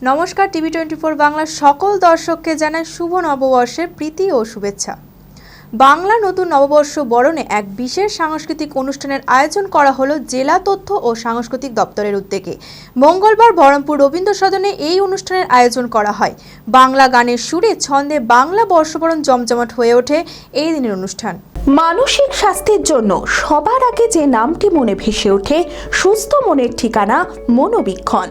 নমস্কার, TV twenty four বাংলার সকল দর্শককে জানাই শুভ নববর্ষের প্রীতি ও শুভেচ্ছা। বাংলা নতুন নববর্ষ বরণে এক বিশেষ সাংস্কৃতিক অনুষ্ঠানের আয়োজন করা হলো জেলা তথ্য ও সাংস্কৃতিক দপ্তরের উদ্যোগে। মঙ্গলবার বহরমপুর রবীন্দ্র সদনে এই অনুষ্ঠানের আয়োজন করা হয়। বাংলা গানের সুরে ছন্দে বাংলা বর্ষবরণ জমজমাট হয়ে ওঠে এই দিনের অনুষ্ঠান। মানসিক স্বাস্থ্যের জন্য সবার আগে যে নামটি মনে ভেসে ওঠে, সুস্থ মনের ঠিকানা মনোবীক্ষণ।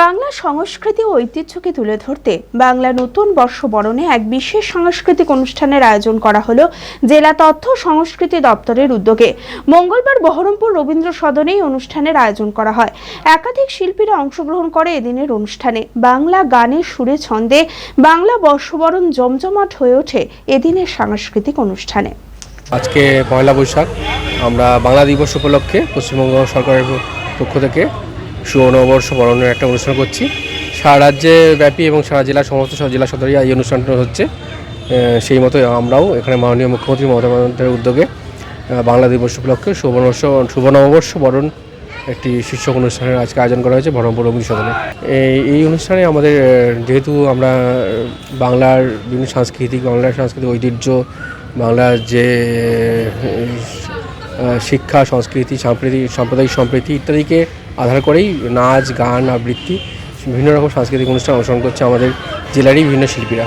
Bangla সংস্কৃতি ও ঐতিহ্যকে তুলে ধরতে বাংলা নতুন বর্ষ বরণে এক বিশেষ সাংস্কৃতিক অনুষ্ঠানের আয়োজন করা হলো জেলা তথ্য সংস্কৃতি দপ্তরের উদ্যোগে। মঙ্গলবার বহরমপুর রবীন্দ্র সদনে এই অনুষ্ঠানের আয়োজন করা হয়। একাধিক শিল্পীরা অংশগ্রহণ করে এদিনের অনুষ্ঠানে। বাংলা গানের সুরে ছন্দে বাংলা বর্ষবরণ জমজমাট হয়ে ওঠে এদিনের সাংস্কৃতিক অনুষ্ঠানে। আজকে পয়লা বৈশাখ। আমরা বাংলা দিবস উপলক্ষে পশ্চিমবঙ্গ সরকারের পক্ষ থেকে নববর্ষ বরণের একটা অনুষ্ঠান করছি। সারা রাজ্যে ব্যাপী এবং সারা জেলার সমস্ত সব জেলা সদরে এই অনুষ্ঠানটা হচ্ছে। সেই মতো আমরাও এখানে মাননীয় মুখ্যমন্ত্রী মমতা বন্দ্যোপাধ্যায়ের উদ্যোগে বাংলা দিবস উপলক্ষে শুভ নববর্ষ বরণ একটি শীর্ষক অনুষ্ঠানের আজকে আয়োজন করা হয়েছে বহরমপুর রবীন্দ্র সদনে। এই অনুষ্ঠানে আমাদের যেহেতু আমরা বাংলার বিভিন্ন সাংস্কৃতিক, বাংলার সাংস্কৃতিক ঐতিহ্য, বাংলার যে শিক্ষা, সংস্কৃতি সাম্প্রতিক সাম্প্রদায়িক সম্প্রীতি ইত্যাদিকে আধার করেই নাচ, গান, আবৃত্তি, বিভিন্ন রকম সাংস্কৃতিক অনুষ্ঠান অনুসরণ করছে আমাদের জেলারই বিভিন্ন শিল্পীরা।